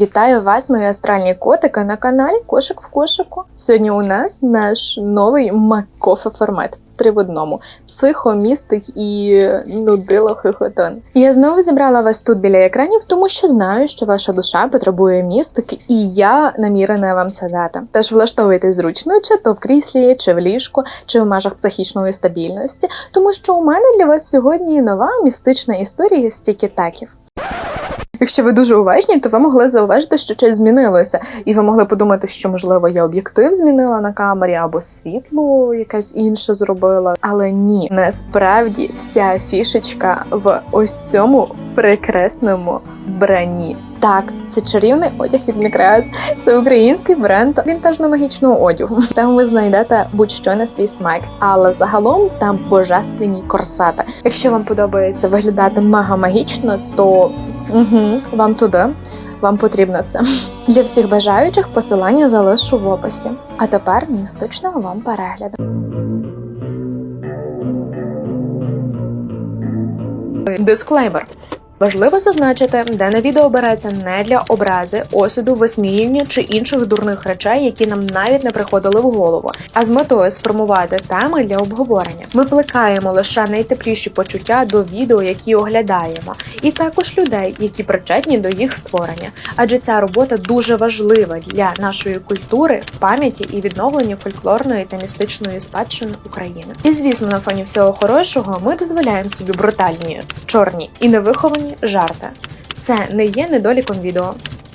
Вітаю вас, мої астральні котики, на каналі Кошик в кошику. Сьогодні у нас наш новий макофе формат. Три в одному: психомістик і нудило хихотон. Я знову зібрала вас тут біля екранів, тому що знаю, що ваша душа потребує містики, і я намірена вам це дати. Тож влаштовуйтесь зручно, чи то в кріслі, чи в ліжку, чи в межах психічної стабільності, тому що у мене для вас сьогодні нова містична історія з тікі-таків. Якщо ви дуже уважні, то ви могли зауважити, що щось змінилося, і ви могли подумати, що можливо я об'єктив змінила на камері або світло якесь інше зробила. Але ні, насправді вся фішечка в ось цьому прекрасному вбранні. Так, це чарівний одяг від Мікреас. Це український бренд вінтажно-магічного одягу. Там ви знайдете будь-що на свій смак, але загалом там божественні корсети. Якщо вам подобається виглядати мега магічно, то угу, вам туди. Вам потрібно це для всіх бажаючих. Посилання залишу в описі. А тепер містичного вам перегляду. Дисклеймер. Важливо зазначити, дане відео береться не для образи, осуду, висміювання чи інших дурних речей, які нам навіть не приходили в голову, а з метою сформувати теми для обговорення. Ми плекаємо лише найтепліші почуття до відео, які оглядаємо, і також людей, які причетні до їх створення. Адже ця робота дуже важлива для нашої культури, пам'яті і відновлення фольклорної та містичної спадщини України. І звісно, на фоні всього хорошого ми дозволяємо собі брутальні, чорні і невиховані жарти. Це не є недоліком відео.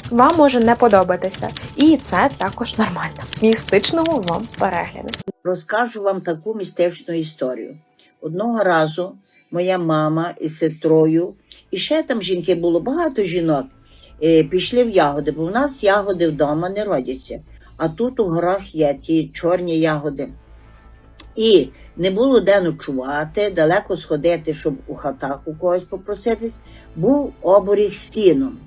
Вам може не подобатися, і це також нормально. Містичного вам перегляду. Розкажу вам таку містичну історію. Одного разу моя мама із сестрою, і ще там жінки було багато жінок, е, пішли в ягоди, бо в нас ягоди вдома не родяться. А тут у горах є ті чорні ягоди. І не було де ночувати, далеко сходити, щоб у хатах у когось попроситись, був оборіг сіном.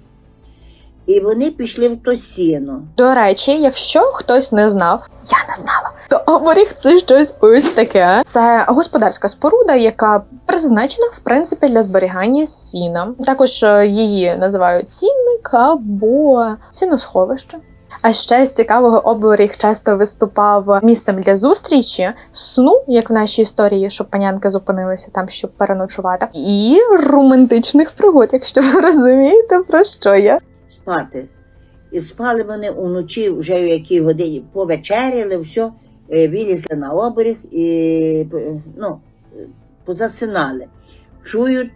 І вони пішли в то сіно. До речі, якщо хтось не знав, я не знала, то оберіг це щось ось таке. Це господарська споруда, яка призначена в принципі для зберігання сіна. Також е, її називають сінник або сіносховище. А ще з цікавого оберіг часто виступав місцем для зустрічі, сну, як в нашій історії, щоб панянки зупинилися там, щоб переночувати, і романтичних пригод, якщо ви розумієте, про що я. спати. І спали вони уночі, вже в якій годині повечеряли, все, вилізли на оберіг і е, ну, позасинали. Чують,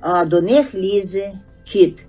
а до них лізе кіт.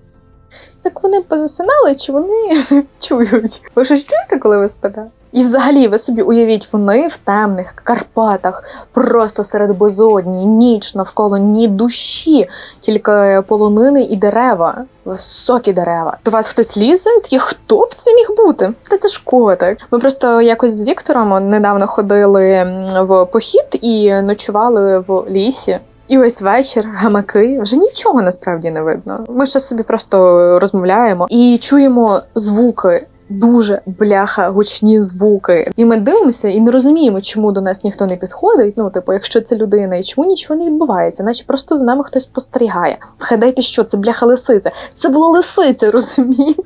Так вони позасинали, чи вони чують? Ви щось чуєте, коли ви спите? І взагалі ви собі уявіть, вони в темних Карпатах, просто серед безодні, ніч навколо ні душі, тільки полонини і дерева, високі дерева. До вас хтось лізе? І хто б це міг бути? Та це ж котик. Ми просто якось з Віктором недавно ходили в похід і ночували в лісі. І ось вечір, гамаки, вже нічого насправді не видно. Ми ще собі просто розмовляємо і чуємо звуки. Дуже бляха гучні звуки, і ми дивимося і не розуміємо, чому до нас ніхто не підходить. Ну, типу, якщо це людина, і чому нічого не відбувається, наче просто з нами хтось спостерігає. Вгадайте, що це бляха лисиця. Це була лисиця, розумієте?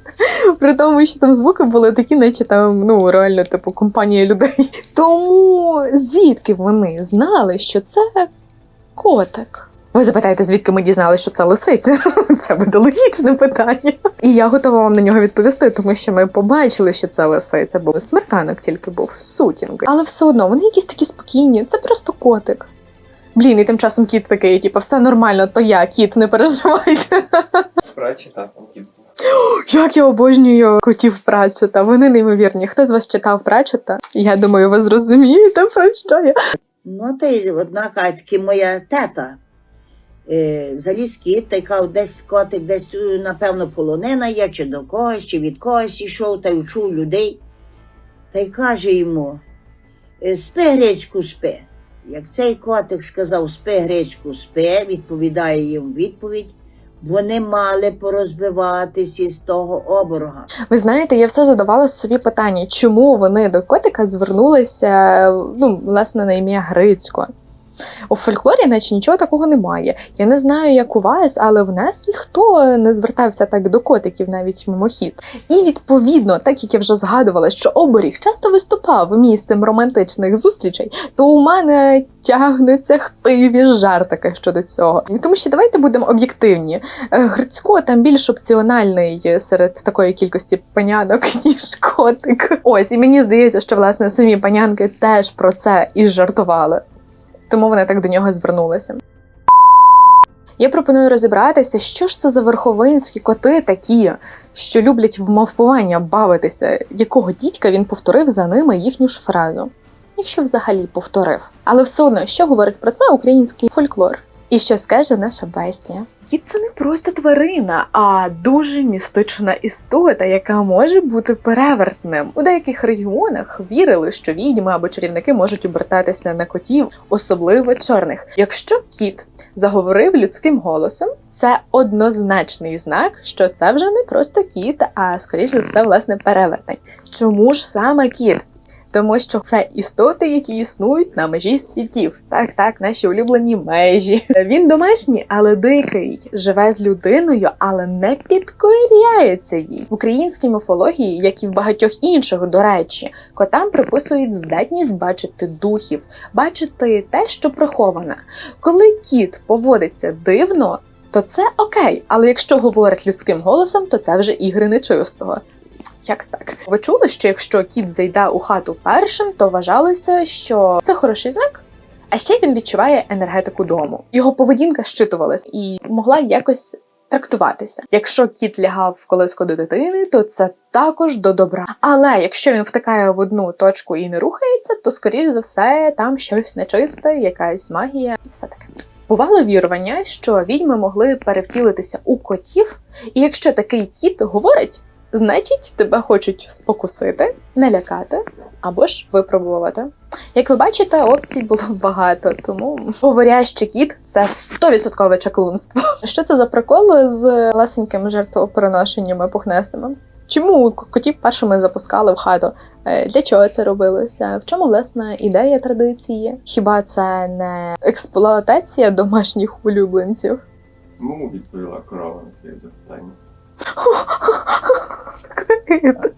При тому, що там звуки були такі, наче там ну реально, типу, компанія людей. Тому звідки вони знали, що це котик. Ви запитаєте, звідки ми дізналися, що це лисиця? Це буде логічне питання. І я готова вам на нього відповісти, тому що ми побачили, що це лисиця, бо смерканок тільки був сутінки. Але все одно вони якісь такі спокійні, це просто котик. Блін, і тим часом кіт такий, типу, все нормально, то я, кіт, не переживайте. Прачета, там кіт. Як я обожнюю котів Пратчета, вони неймовірні. Хто з вас читав Пратчета? Я думаю, ви зрозумієте, про що я. Ну, та й одна каже, моя тета. Е, заліз кіт, та й каже, десь котик, десь, е, напевно, полонина є, чи до когось, чи від когось йшов та й чув людей. Та й каже йому: «Е, спи, гречку, спи. Як цей котик сказав спи, гречку, спи, відповідає їм відповідь, вони мали порозбиватися з того оборога. Ви знаєте, я все задавала собі питання, чому вони до котика звернулися ну, власне на ім'я Грицько. У фольклорі, наче нічого такого немає. Я не знаю, як у вас, але в нас ніхто не звертався так до котиків, навіть мимохід. І відповідно, так як я вже згадувала, що оберіг часто виступав місцем романтичних зустрічей, то у мене тягнуться хтиві жартики щодо цього. Тому що давайте будемо об'єктивні. Е, Грицько там більш опціональний серед такої кількості панянок, ніж котик. Ось, і мені здається, що власне самі панянки теж про це і жартували. Тому вони так до нього звернулися. Я пропоную розібратися, що ж це за верховинські коти такі, що люблять в мавпування бавитися, якого дідька він повторив за ними їхню ж фразу. Якщо взагалі повторив. Але все одно, що говорить про це український фольклор? І що скаже наша бестія? Кіт це не просто тварина, а дуже містична істота, яка може бути перевертним. У деяких регіонах вірили, що відьми або чарівники можуть обертатися на котів, особливо чорних. Якщо кіт заговорив людським голосом, це однозначний знак, що це вже не просто кіт, а скоріш за все, власне, перевертень. Чому ж саме кіт? Тому що це істоти, які існують на межі світів. Так, так, наші улюблені межі. Він домашній, але дикий, живе з людиною, але не підкоряється їй. В українській міфології, як і в багатьох інших, до речі, котам приписують здатність бачити духів, бачити те, що приховане. Коли кіт поводиться дивно. То це окей, але якщо говорить людським голосом, то це вже ігри нечистого. Як так? Ви чули, що якщо кіт зайде у хату першим, то вважалося, що це хороший знак. А ще він відчуває енергетику дому. Його поведінка щитувалась і могла якось трактуватися. Якщо кіт лягав в колиску до дитини, то це також до добра. Але якщо він втикає в одну точку і не рухається, то скоріш за все там щось нечисте, якась магія і все таке. Бувало вірування, що відьми могли перевтілитися у котів, і якщо такий кіт говорить, значить тебе хочуть спокусити, налякати або ж випробувати. Як ви бачите, опцій було багато, тому говорящий кіт це 100% чаклунство. Що це за прикол з лесенькими жертвопереношеннями пухнестими? Чому котів першими запускали в хату? Е, Для чого це робилося? В чому власне ідея традиції? Хіба це не експлуатація домашніх улюбленців? Мому відповіла корова на твоє запитання.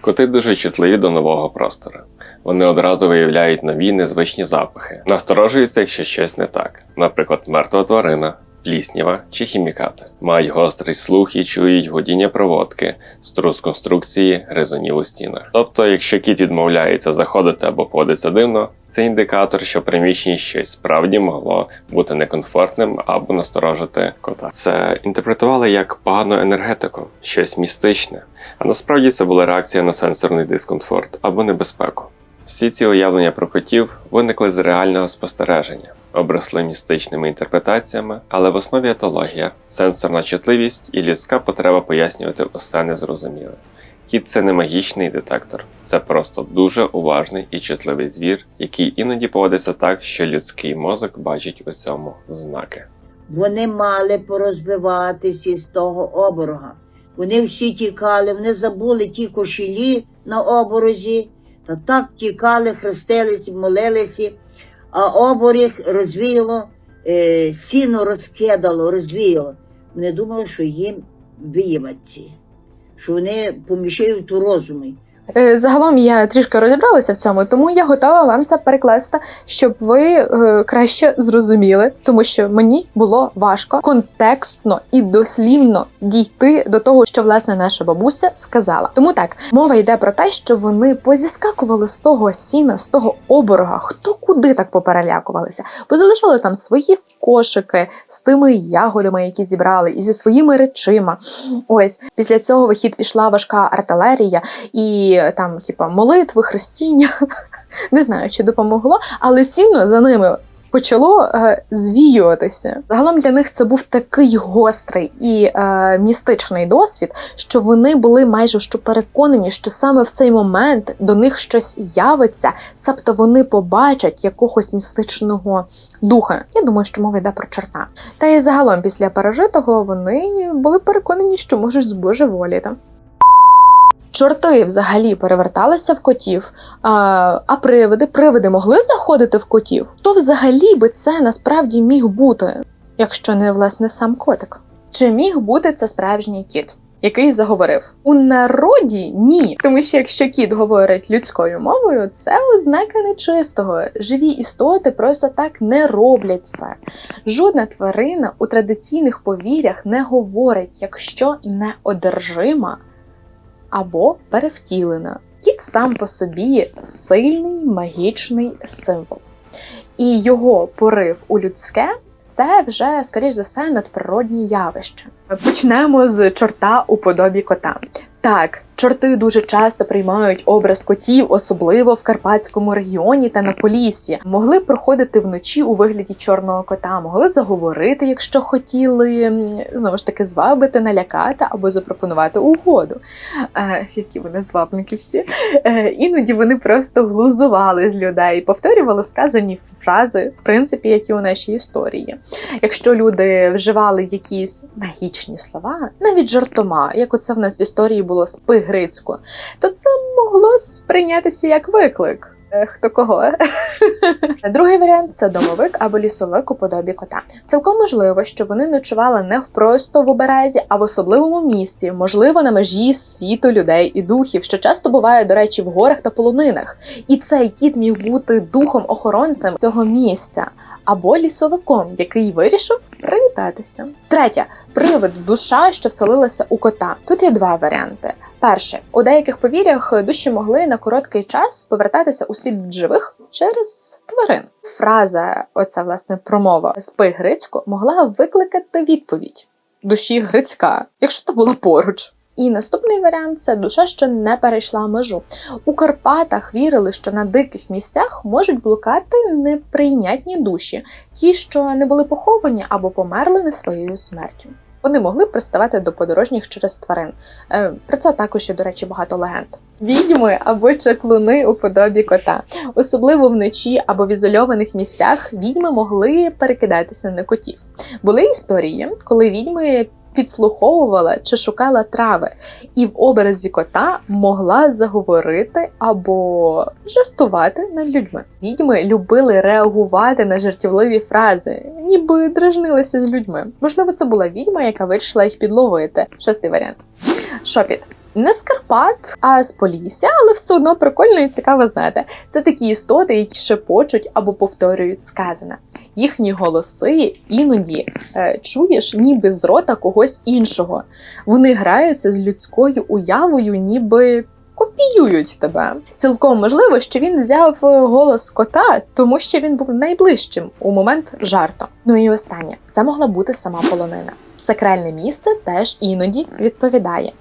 Коти дуже чутливі до нового простору. Вони одразу виявляють нові незвичні запахи, насторожуються, якщо щось не так, наприклад, мертва тварина, пліснява чи хімікати. Мають гострий слух і чують гудіння проводки, струс конструкції, гризунів у стінах. Тобто, якщо кіт відмовляється заходити або поводиться дивно, це індикатор, що в приміщенні щось справді могло бути некомфортним або насторожити кота. Це інтерпретували як погану енергетику, щось містичне. А насправді це була реакція на сенсорний дискомфорт або небезпеку. Всі ці уявлення про котів виникли з реального спостереження, обросли містичними інтерпретаціями, але в основі етологія, сенсорна чутливість і людська потреба пояснювати усе незрозуміле. Кіт це не магічний детектор, це просто дуже уважний і чутливий звір, який іноді поводиться так, що людський мозок бачить у цьому знаки. Вони мали порозбиватися із того оборога. Вони всі тікали, вони забули ті кошелі на оборозі, та так тікали, хрестилися, молилися, а оборіг розвіяло, е, сіно розкидало, розвіяло. Вони думали, що їм вияваться, що вони поміщають у розумі. Е, Загалом я трішки розібралася в цьому, тому я готова вам це перекласти, щоб ви е, краще зрозуміли, тому що мені було важко контекстно і дослівно дійти до того, що власне наша бабуся сказала. Тому так мова йде про те, що вони позіскакували з того сіна, з того оборога, хто куди так поперелякувалися, позалишали там свої кошики з тими ягодами, які зібрали, і зі своїми речима. Ось після цього в хід пішла важка артилерія і там, типа, молитви, хрестіння. Не знаю, чи допомогло, але сильно за ними почало е, звіюватися. Загалом для них це був такий гострий і е, містичний досвід, що вони були майже що переконані, що саме в цей момент до них щось явиться, себто вони побачать якогось містичного духа. Я думаю, що мова йде про чорта. Та й загалом після пережитого вони були переконані, що можуть збожеволіти. Чорти взагалі переверталися в котів, а, а привиди, привиди могли заходити в котів. То взагалі би це насправді міг бути, якщо не власне сам котик. Чи міг бути це справжній кіт? Який заговорив у народі ні, тому що якщо кіт говорить людською мовою, це ознака нечистого. Живі істоти просто так не роблять це. Жодна тварина у традиційних повір'ях не говорить, якщо не одержима або перевтілена. Кіт сам по собі сильний магічний символ, і його порив у людське це вже, скоріш за все, надприродні явища. Почнемо з чорта у подобі кота. Так, чорти дуже часто приймають образ котів, особливо в Карпатському регіоні та на Поліссі. Могли проходити вночі у вигляді чорного кота, могли заговорити, якщо хотіли знову ж таки звабити, налякати або запропонувати угоду. Е, які вони звабники всі. Е, іноді вони просто глузували з людей, повторювали сказані фрази, в принципі, які у нашій історії. Якщо люди вживали якісь магічні слова, навіть жартома, як оце в нас в історії було спи Грицько, то це могло сприйнятися як виклик. Е, Хто кого? Другий варіант це домовик або лісовик у подобі кота. Цілком можливо, що вони ночували не в просто в оберезі, а в особливому місці, можливо, на межі світу людей і духів, що часто буває, до речі, в горах та полонинах. І цей кіт міг бути духом-охоронцем цього місця. Або лісовиком, який вирішив привітатися. Третє привид душа, що вселилася у кота. Тут є два варіанти. Перше, у деяких повір'ях душі могли на короткий час повертатися у світ живих через тварин. Фраза, оця власне промова спи Грицько, могла викликати відповідь душі Грицька, якщо та була поруч. І наступний варіант це душа, що не перейшла межу. У Карпатах вірили, що на диких місцях можуть блукати неприйнятні душі, ті, що не були поховані або померли не своєю смертю. Вони могли приставати до подорожніх через тварин. Е, Про це також є, до речі, багато легенд. Відьми або чаклуни у подобі кота. Особливо вночі або в ізольованих місцях відьми могли перекидатися на котів. Були історії, коли відьми підслуховувала чи шукала трави, і в образі кота могла заговорити або жартувати над людьми. Відьми любили реагувати на жартівливі фрази, ніби дражнилися з людьми. Можливо, це була відьма, яка вирішила їх підловити. Шостий варіант. Шопіт. Не з Карпат, а з Полісся, але все одно прикольно і цікаво знати. Це такі істоти, які шепочуть або повторюють сказане. Їхні голоси іноді е, чуєш, ніби з рота когось іншого. Вони граються з людською уявою, ніби. Копіюють тебе. Цілком можливо, що він взяв е, голос кота, тому що він був найближчим у момент жарту. Ну і останнє це могла бути сама полонина. Сакральне місце теж іноді відповідає.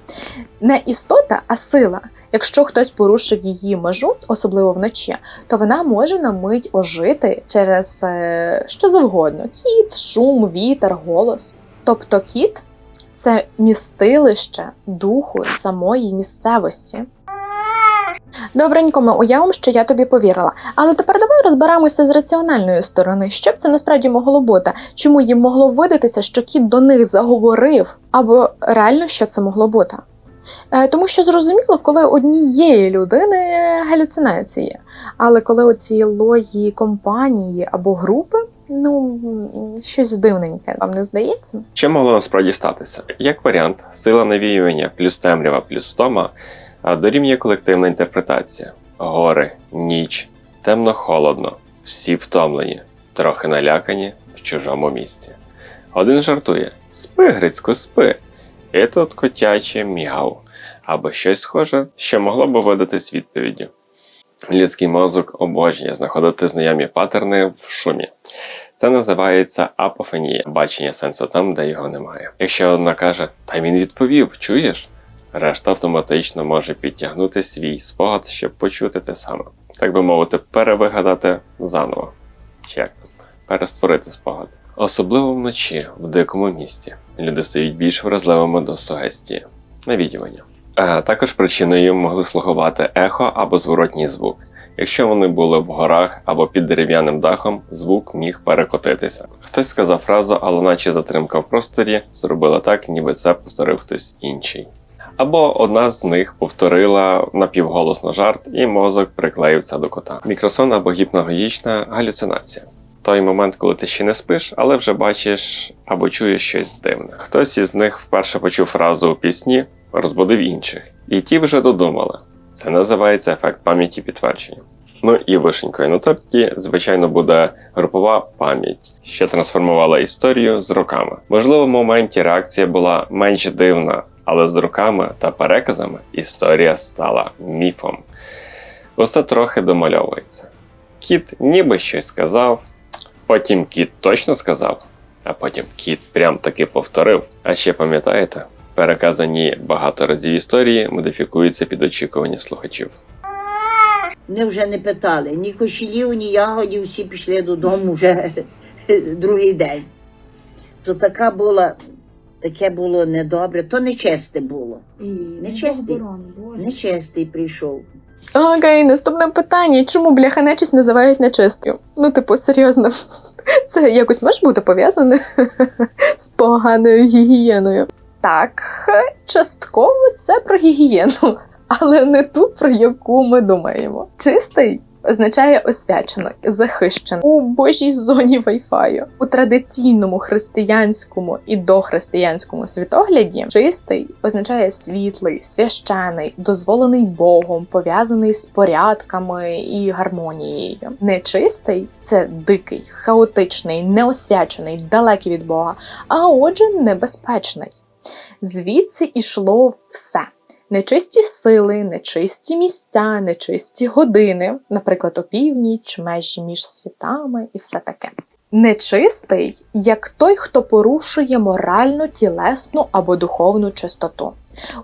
Не істота, а сила. Якщо хтось порушив її межу, особливо вночі, то вона може на мить ожити через е, що завгодно: кіт, шум, вітер, голос. Тобто кіт це містилище духу самої місцевості. Добренько, ми уявимо, що я тобі повірила. Але тепер давай розберемося з раціональної сторони. Що б це насправді могло бути? Чому їм могло видатися, що кіт до них заговорив? Або реально що це могло бути? Е, Тому що зрозуміло, коли однієї людини галюцинації, але коли у цілої компанії або групи, ну щось дивненьке, вам не здається? Що могло насправді статися? Як варіант, сила навіювання плюс темрява плюс втома дорівнює колективна інтерпретація. Гори, ніч, темно-холодно, всі втомлені, трохи налякані в чужому місці. Один жартує: спи, Грицько, спи. І тут котяче мігав, або щось схоже, що могло б видатись відповіддю. Людський мозок обожнює знаходити знайомі паттерни в шумі. Це називається апофенія, бачення сенсу там, де його немає. Якщо одна каже, та він відповів, чуєш? Решта автоматично може підтягнути свій спогад, щоб почути те саме. Так би мовити, перевигадати заново. Чи як там? Перестворити спогад. Особливо вночі, в дикому місті, люди стають більш вразливими до сугестії, навідування. Е, також причиною могли слугувати ехо або зворотній звук. Якщо вони були в горах або під дерев'яним дахом, звук міг перекотитися. Хтось сказав фразу, але наче затримка в просторі зробила так, ніби це повторив хтось інший. Або одна з них повторила напівголосно жарт, і мозок приклеївся до кота. Мікросон або гіпногогічна галюцинація. Той момент, коли ти ще не спиш, але вже бачиш або чуєш щось дивне. Хтось із них вперше почув фразу у пісні, розбудив інших, і ті вже додумали. Це називається ефект пам'яті підтвердження. Ну і вишенькою на торті, звичайно, буде групова пам'ять, що трансформувала історію з роками. Можливо, в моменті реакція була менш дивна, але з роками та переказами історія стала міфом. Усе трохи домальовується. Кіт ніби щось сказав, потім кіт точно сказав, а потім кіт прям таки повторив. А ще пам'ятаєте, переказані багато разів історії модифікуються під очікування слухачів. Вони вже не питали ні кошелів, ні ягодів, всі пішли додому вже другий день. То така була, таке було недобре, то нечесте було. Бог. Нечестий прийшов. Окей, наступне питання. Чому бляха нечисть називають нечистою? Ну, типу, серйозно, це якось може бути пов'язане з поганою гігієною. Так, частково це про гігієну, але не ту, про яку ми думаємо. Чистий означає освячений, захищений у божій зоні Wi-Fi. У традиційному християнському і дохристиянському світогляді чистий означає світлий, священий, дозволений Богом, пов'язаний з порядками і гармонією. Нечистий це дикий, хаотичний, неосвячений, далекий від Бога, а отже, небезпечний. Звідси ішло все. Нечисті сили, нечисті місця, нечисті години, наприклад, опівніч, межі між світами і все таке. Нечистий як той, хто порушує моральну, тілесну або духовну чистоту.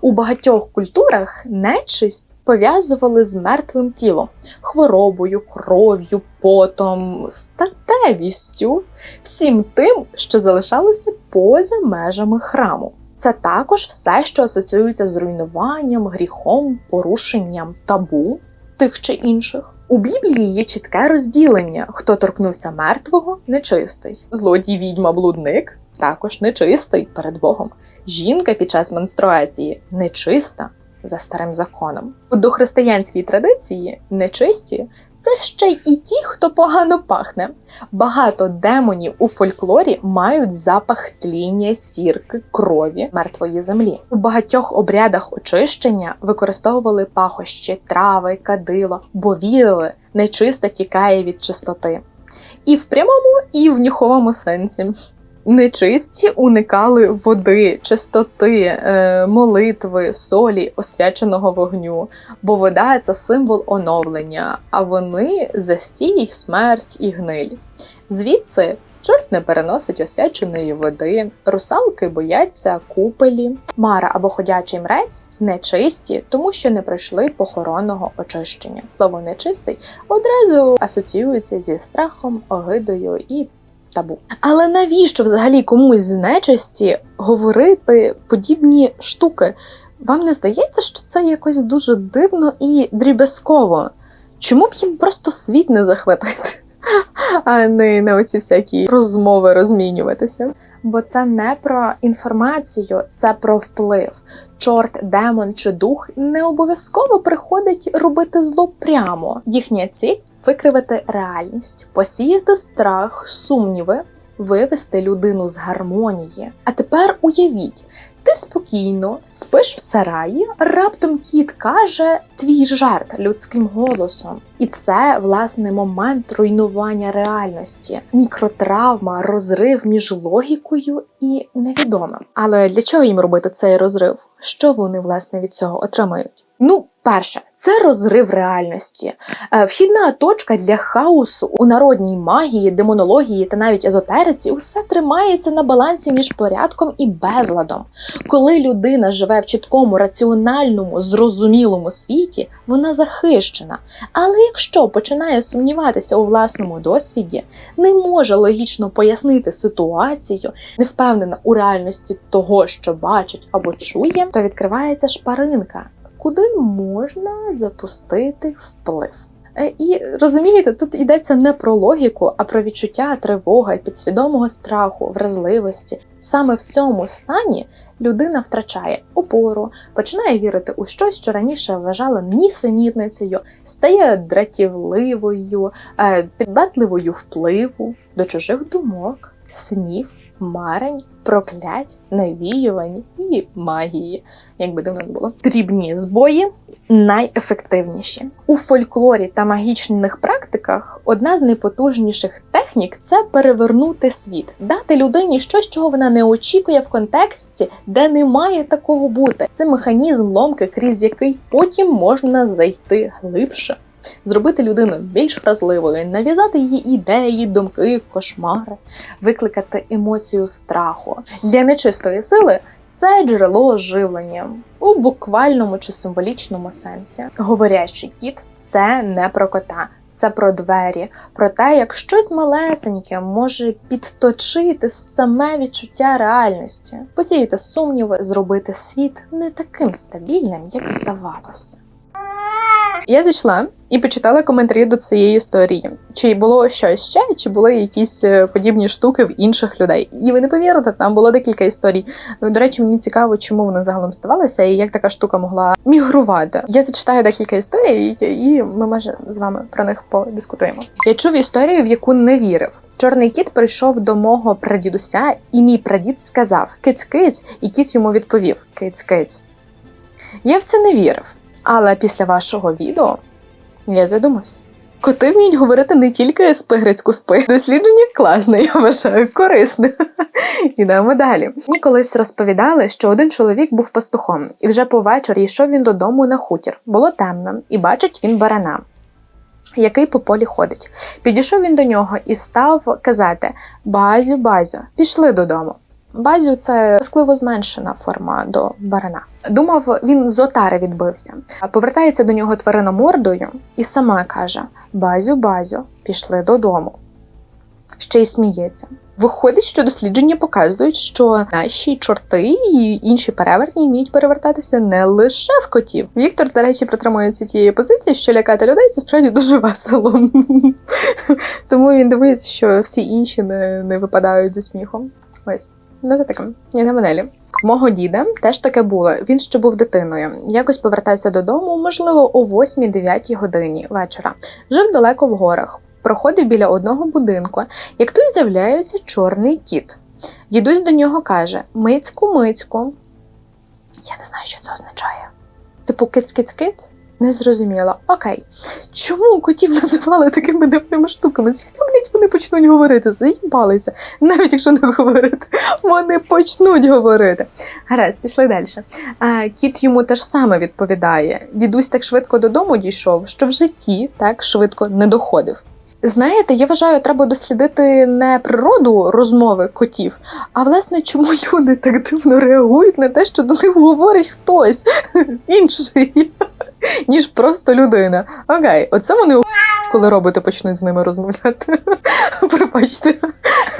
У багатьох культурах нечисть пов'язували з мертвим тілом, хворобою, кров'ю, потом, статевістю, всім тим, що залишалося поза межами храму. Це також все, що асоціюється з руйнуванням, гріхом, порушенням табу тих чи інших. У Біблії є чітке розділення: хто торкнувся мертвого нечистий, злодій, відьма, блудник також нечистий перед Богом. Жінка під час менструації нечиста за старим законом. У дохристиянській традиції нечисті це ще й ті, хто погано пахне. Багато демонів у фольклорі мають запах тління, сірки, крові мертвої землі. У багатьох обрядах очищення використовували пахощі, трави, кадило, бо вірили, нечиста тікає від чистоти. І в прямому, і в нюховому сенсі. Нечисті уникали води, чистоти, е, молитви, солі, освяченого вогню, бо вода це символ оновлення, а вони застій, смерть і гниль. Звідси чорт не переносить освяченої води, русалки бояться купелі, мара або ходячий мрець нечисті, тому що не пройшли похоронного очищення. Слово нечистий одразу асоціюється зі страхом, огидою і табу. Але навіщо взагалі комусь з нечисті говорити подібні штуки? Вам не здається, що це якось дуже дивно і дріб'язково? Чому б їм просто світ не захватити, а не на оці всякі розмови розмінюватися? Бо це не про інформацію, це про вплив. Чорт, демон чи дух не обов'язково приходить робити зло прямо. Їхня ціль викривити реальність, посіяти страх, сумніви, вивести людину з гармонії. А тепер уявіть, ти спокійно спиш в сараї, раптом кіт каже твій жарт людським голосом. І це власне момент руйнування реальності, мікротравма, розрив між логікою і невідомим. Але для чого їм робити цей розрив? Що вони власне від цього отримають? Ну, перше, це розрив реальності, Е, вхідна точка для хаосу у народній магії, демонології та навіть езотериці усе тримається на балансі між порядком і безладом. Коли людина живе в чіткому, раціональному, зрозумілому світі, вона захищена. Але якщо починає сумніватися у власному досвіді, не може логічно пояснити ситуацію, не впевнена у реальності того, що бачить або чує, то відкривається шпаринка, куди можна запустити вплив. Е, І розумієте, тут йдеться не про логіку, а про відчуття тривоги, підсвідомого страху, вразливості. Саме в цьому стані людина втрачає опору, починає вірити у щось, що раніше вважала нісенітницею, стає дратівливою, е, піддатливою впливу до чужих думок, снів, марень, проклять, навіювань і магії, як би давно не було. Дрібні збої найефективніші. У фольклорі та магічних практиках одна з найпотужніших технік це перевернути світ, дати людині щось, чого вона не очікує в контексті, де не має такого бути. Це механізм ломки, крізь який потім можна зайти глибше. Зробити людину більш вразливою, нав'язати її ідеї, думки, кошмари, викликати емоцію страху. Для нечистої сили це джерело живлення у буквальному чи символічному сенсі. Говорячий кіт це не про кота. Це про двері, про те, як щось малесеньке може підточити саме відчуття реальності, посіяти сумніви, зробити світ не таким стабільним, як здавалося. Я зійшла і почитала коментарі до цієї історії. Чи було щось ще, чи були якісь е, подібні штуки в інших людей. І ви не повірите, там було декілька історій. До речі, мені цікаво, чому вони загалом ставалися і як така штука могла мігрувати. Я зачитаю декілька історій, і ми може з вами про них подискутуємо. Я чув історію, в яку не вірив. Чорний кіт прийшов до мого прадідуся, і мій прадід сказав киць-киць, і кіт йому відповів киць-киць. Я в це не вірив. Але після вашого відео я задумався. Коти вміють говорити не тільки спи грецьку спи. Дослідження класне, я вважаю, корисне. Ідемо далі. Мені колись розповідали, що один чоловік був пастухом, і вже повечері йшов він додому на хутір. Було темно, і бачить він барана, який по полі ходить. Підійшов він до нього і став казати: Базю, базю, пішли додому. Базю це скливо зменшена форма до барана. Думав, він з отари відбився. Повертається до нього тварина мордою і сама каже: Базю, базю, пішли додому. Ще й сміється. Виходить, що дослідження показують, що наші чорти і інші перевертні вміють перевертатися не лише в котів. Віктор, до речі, притримується тієї позиції, що лякати людей це справді дуже весело. Тому він дивується, що всі інші не, не випадають зі сміхом. Ось. Ну, це таке. Йдемо далі. В мого діда теж таке було. Він ще був дитиною. Якось повертався додому, можливо, о 8-9 годині вечора. Жив далеко в горах. Проходив біля одного будинку, як тут з'являється чорний кіт. Дідусь до нього каже: Мицьку, мицьку. Я не знаю, що це означає. Типу, киць-киць-киць? Не зрозуміла. Окей. Чому котів називали такими дивними штуками? Звісно, блядь, вони почнуть говорити, заїбалися. Навіть якщо не говорити, вони почнуть говорити. Гаразд, пішли далі. А, кіт йому теж саме відповідає. Дідусь так швидко додому дійшов, що в житті так швидко не доходив. Знаєте, я вважаю, треба дослідити не природу розмови котів, а власне, чому люди так дивно реагують на те, що до них говорить хтось інший, ніж просто людина. Окей, оце вони коли роботи почнуть з ними розмовляти. Пробачте.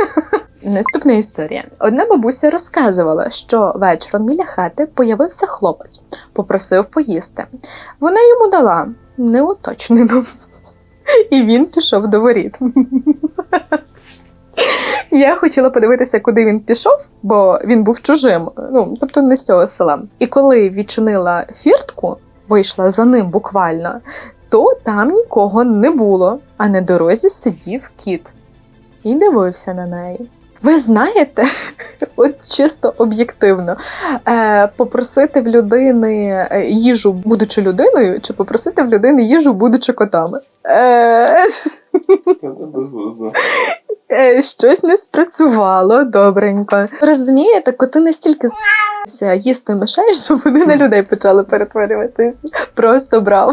Наступна історія. Одна бабуся розказувала, що вечором біля хати появився хлопець, попросив поїсти. Вона йому дала неуточнену. І він пішов до воріт. Я хотіла подивитися, куди він пішов, бо він був чужим, ну тобто не з цього села. І коли відчинила фіртку, вийшла за ним буквально, то там нікого не було, а на дорозі сидів кіт і дивився на неї. Ви знаєте, от чисто об'єктивно, е, попросити в людини е, їжу, будучи людиною, чи попросити в людини їжу, будучи котами. Е, щось не спрацювало добренько. Розумієте, коти настільки з**ся їсти мишей, що вони на людей почали перетворюватись. Просто браво.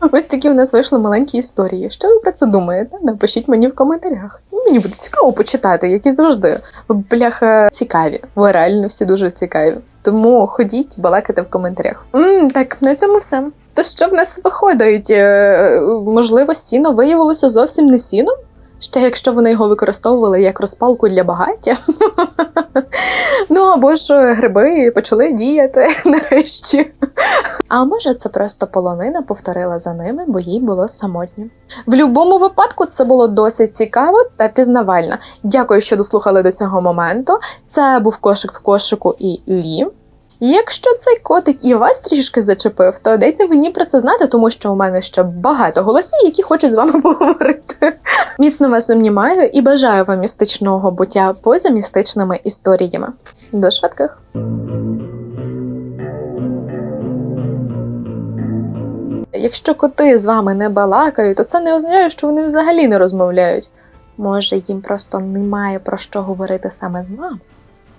Ось такі в нас вийшли маленькі історії. Що ви про це думаєте? Напишіть мені в коментарях. Мені буде цікаво почитати, які завжди. Ви, Бляха, цікаві. Ви реально всі дуже цікаві. Тому ходіть, балакайте в коментарях. м так, на цьому все. То що в нас виходить? Е, Можливо, сіно виявилося зовсім не сіном? Ще якщо вони його використовували як розпалку для багаття. ну або ж гриби почали діяти нарешті. А може, це просто полонина повторила за ними, бо їй було самотньо. В будь-якому випадку це було досить цікаво та пізнавально. Дякую, що дослухали до цього моменту. Це був кошик в кошику і Лі. Якщо цей котик і вас трішки зачепив, то дайте мені про це знати, тому що у мене ще багато голосів, які хочуть з вами поговорити. Міцно вас обнімаю і бажаю вам містичного буття поза містичними історіями. До швидких! Якщо коти з вами не балакають, то це не означає, що вони взагалі не розмовляють. Може, їм просто немає про що говорити саме з нами.